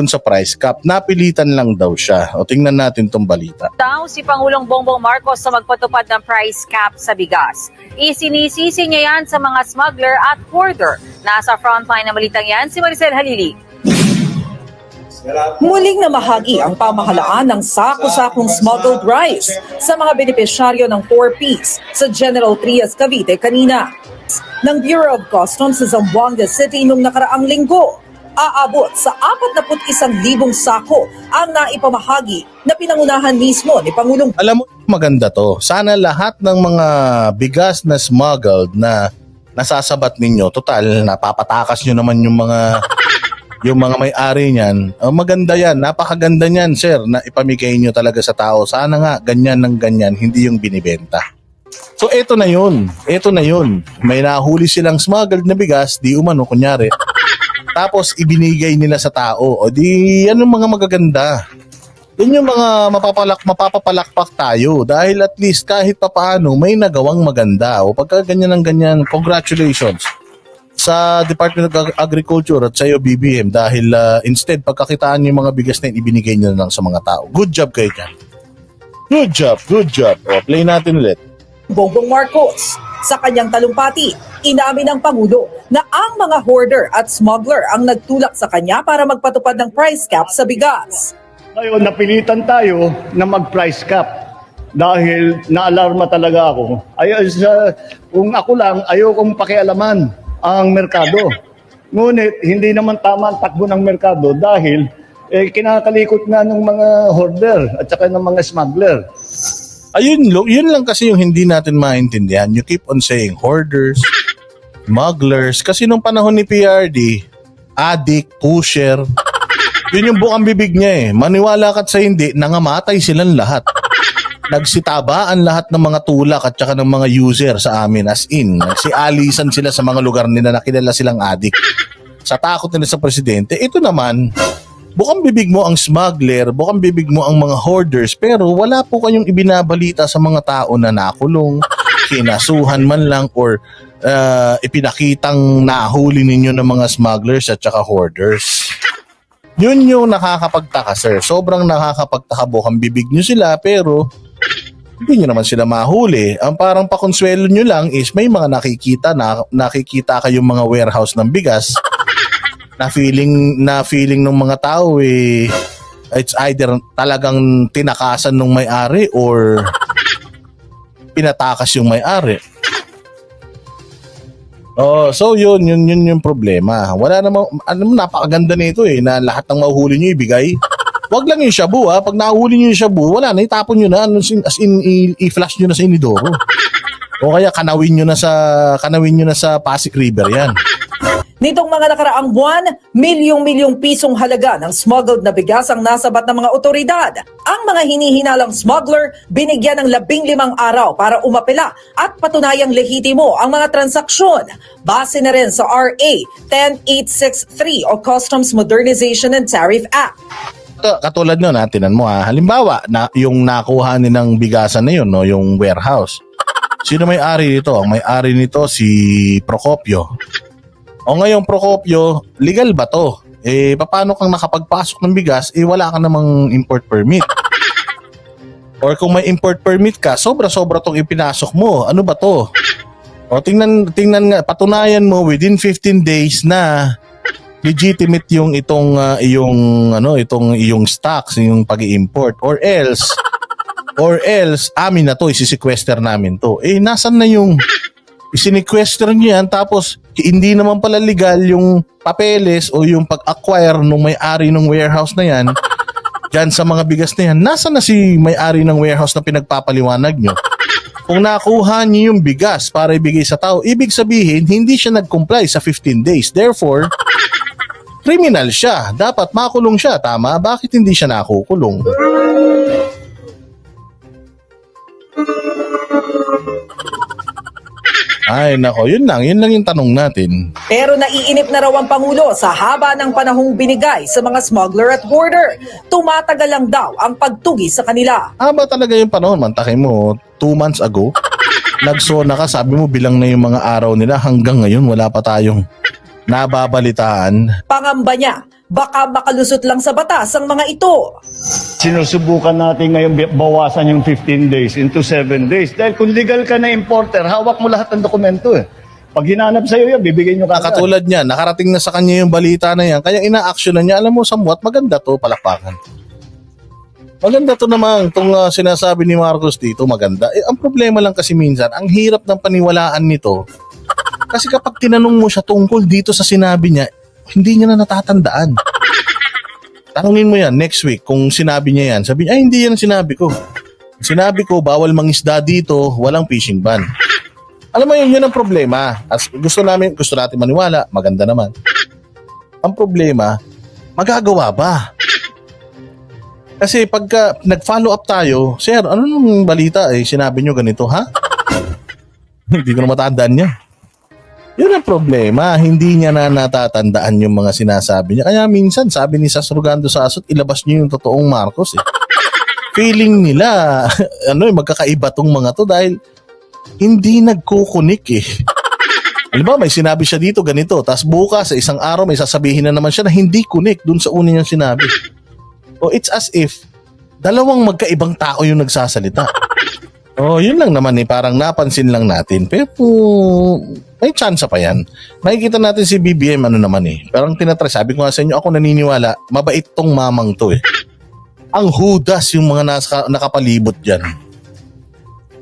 dun sa price cap. Napilitan lang daw siya. O tingnan natin tong balita. daw si Pangulong Bongbong Marcos sa magpatupad ng price cap sa bigas. Isinisisi niya yan sa mga smuggler at hoarder. Nasa frontline ng balitang yan si Maricel Halili. Muling namahagi ang pamahalaan ng sako-sakong smuggled rice sa mga benepisyaryo ng 4Ps sa General Trias, Cavite kanina. Ng Bureau of Customs sa Zamboanga City nung nakaraang linggo, aabot sa 41,000 sako ang naipamahagi na pinangunahan mismo ni Pangulong Alam mo, maganda to. Sana lahat ng mga bigas na smuggled na nasasabat ninyo, total, napapatakas nyo naman yung mga yung mga may-ari niyan. Oh, maganda yan. Napakaganda niyan, sir, na ipamigay nyo talaga sa tao. Sana nga, ganyan ng ganyan, hindi yung binibenta. So, eto na yun. Eto na yun. May nahuli silang smuggled na bigas, di umano, kunyari. Tapos, ibinigay nila sa tao. O di, yan mga magaganda. Yun yung mga mapapalak, mapapapalakpak tayo dahil at least kahit papaano may nagawang maganda o pagka ganyan ng ganyan, congratulations sa Department of Ag- Agriculture at sa iyo BBM dahil ah, instead pagkakitaan yung mga bigas na yun, ibinigay na lang sa mga tao. Good job kayo dyan. Good job, good job. O, play natin ulit. Bongbong Marcos. Sa kanyang talumpati, inamin ng Pangulo na ang mga hoarder at smuggler ang nagtulak sa kanya para magpatupad ng price cap sa bigas. Ngayon, napilitan tayo na mag-price cap dahil naalarma talaga ako. Ay, sa, kung ako lang, ayokong pakialaman ang merkado. Ngunit, hindi naman tama ang takbo ng merkado dahil eh, kinakalikot nga ng mga hoarder at saka ng mga smuggler. Ayun, lo, yun lang kasi yung hindi natin maintindihan. You keep on saying hoarders, smugglers. Kasi nung panahon ni PRD, addict, pusher, yun yung bukang bibig niya eh. Maniwala ka't sa hindi, nangamatay silang lahat. Nagsitabaan lahat ng mga tulak at saka ng mga user sa amin as in. Si alisan sila sa mga lugar nila na kilala silang addict. Sa takot nila sa presidente, ito naman, bukang bibig mo ang smuggler, bukang bibig mo ang mga hoarders, pero wala po kayong ibinabalita sa mga tao na nakulong, kinasuhan man lang, or uh, ipinakitang nahuli ninyo ng mga smugglers at saka hoarders. Yun yung nakakapagtaka, sir. Sobrang nakakapagtaka bukang bibig nyo sila, pero hindi nyo naman sila mahuli. Ang parang pakonsuelo nyo lang is may mga nakikita na nakikita kayong mga warehouse ng bigas na feeling na feeling ng mga tao eh it's either talagang tinakasan ng may-ari or pinatakas yung may-ari. Oh, so yun, yun, yun yung problema. Wala namang, ano mo, napakaganda nito eh, na lahat ng mahuhuli nyo ibigay. Wag lang yung shabu ha. Pag nahuli nyo yung shabu, wala na, itapon nyo na. Ano, sin- As in, i-flash nyo na sa inidoro. O kaya kanawin nyo na sa, kanawin nyo na sa Pasig River yan. Nitong mga nakaraang buwan, milyong-milyong pisong halaga ng smuggled na bigas ang nasabat ng mga otoridad. Ang mga hinihinalang smuggler binigyan ng labing limang araw para umapela at patunayang lehitimo ang mga transaksyon. Base na rin sa RA 10863 o Customs Modernization and Tariff Act. Katulad nun, ha, tinan mo ha. Halimbawa, na, yung nakuha nilang bigasan na yun, no, yung warehouse. Sino may-ari nito? Ang may-ari nito si Procopio. O ngayon, Procopio, legal ba to? Eh, paano kang nakapagpasok ng bigas, eh wala ka namang import permit. Or kung may import permit ka, sobra-sobra tong ipinasok mo. Ano ba to? O tingnan, tingnan nga, patunayan mo within 15 days na legitimate yung itong ah, yung ano itong yung stocks yung pag-import or else or else amin na to isi-sequester namin to eh nasan na yung isinequester niyo yan tapos hindi naman pala legal yung papeles o yung pag-acquire ng may-ari ng warehouse na yan dyan sa mga bigas na yan nasan na si may-ari ng warehouse na pinagpapaliwanag nyo kung nakuha niyo yung bigas para ibigay sa tao, ibig sabihin, hindi siya nag-comply sa 15 days. Therefore, criminal siya. Dapat makulong siya, tama? Bakit hindi siya nakukulong? Ay, nako, yun lang. Yun lang yung tanong natin. Pero naiinip na raw ang Pangulo sa haba ng panahong binigay sa mga smuggler at hoarder. Tumatagal lang daw ang pagtugi sa kanila. Haba talaga yung panahon, mantakay mo, two months ago, nagsona ka, sabi mo bilang na yung mga araw nila hanggang ngayon wala pa tayong nababalitaan. Pangamba niya, baka makalusot lang sa batas ang mga ito. Sinusubukan natin ngayon bawasan yung 15 days into 7 days. Dahil kung legal ka na importer, hawak mo lahat ng dokumento eh. Pag hinanap sa'yo yan, bibigyan nyo kagad. Katulad niya, nakarating na sa kanya yung balita na yan, kaya ina-action na niya, alam mo, somewhat maganda to, palakpakan. Maganda to naman, itong ah, sinasabi ni Marcos dito, maganda. Eh, ang problema lang kasi minsan, ang hirap ng paniwalaan nito. Kasi kapag tinanong mo siya tungkol dito sa sinabi niya, hindi niya na natatandaan. Tanungin mo yan next week kung sinabi niya yan. Sabi niya, ay hindi yan sinabi ko. Sinabi ko, bawal mangisda dito, walang fishing ban. Alam mo yun, yun ang problema. As gusto namin, gusto natin maniwala, maganda naman. Ang problema, magagawa ba? Kasi pagka nag-follow up tayo, Sir, ano nung balita eh, sinabi nyo ganito, ha? hindi ko na matandaan niya. Yun ang problema, hindi niya na natatandaan yung mga sinasabi niya. Kaya minsan, sabi ni Sas Rugando Sasot, ilabas niyo yung totoong Marcos eh. Feeling nila, ano eh, magkakaiba tong mga to dahil hindi nagkukunik eh. Alam ba, may sinabi siya dito ganito, tapos bukas sa isang araw may sasabihin na naman siya na hindi kunik dun sa una niyang sinabi. O it's as if dalawang magkaibang tao yung nagsasalita. Oh, yun lang naman eh, parang napansin lang natin. Pero may chance pa yan. Nakikita natin si BBM ano naman eh. Parang tinatry, sabi ko nga sa inyo, ako naniniwala, mabait tong mamang to eh. Ang hudas yung mga nasa, nakapalibot dyan.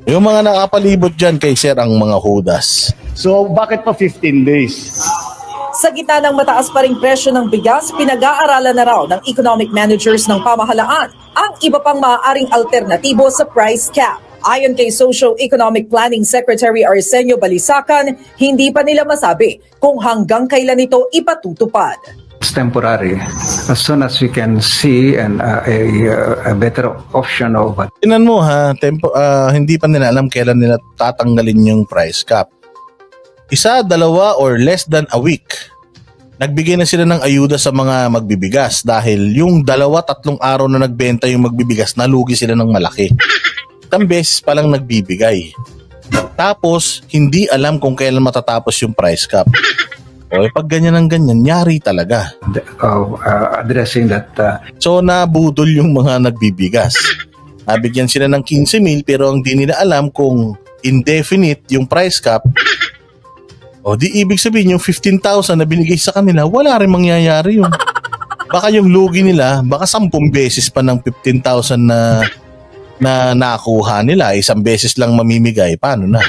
Yung mga nakapalibot dyan kay Sir ang mga hudas. So, bakit pa 15 days? Sa gitna ng mataas pa ring presyo ng bigas, pinag-aaralan na raw ng economic managers ng pamahalaan ang iba pang maaaring alternatibo sa price cap. Ayon kay Socio-Economic Planning Secretary Arsenio Balisacan, hindi pa nila masabi kung hanggang kailan ito ipatutupad. It's temporary. As soon as we can see and uh, a, uh, a better option of what Tinan mo ha, tempo, ah, hindi pa nila alam kailan nila tatanggalin yung price cap. Isa, dalawa, or less than a week. Nagbigay na sila ng ayuda sa mga magbibigas dahil yung dalawa, tatlong araw na nagbenta yung magbibigas, nalugi sila ng malaki. Isang beses pa lang nagbibigay. Tapos, hindi alam kung kailan matatapos yung price cap. O, eh, pag ganyan ang ganyan, nyari talaga. of uh, addressing that uh, So nabudol yung mga nagbibigas. Nabigyan sila ng 15 mil pero ang di nila alam kung indefinite yung price cap. O di ibig sabihin yung 15,000 na binigay sa kanila, wala rin mangyayari yun. Baka yung lugi nila, baka 10 beses pa ng 15,000 na na nakuha nila, isang beses lang mamimigay, paano na?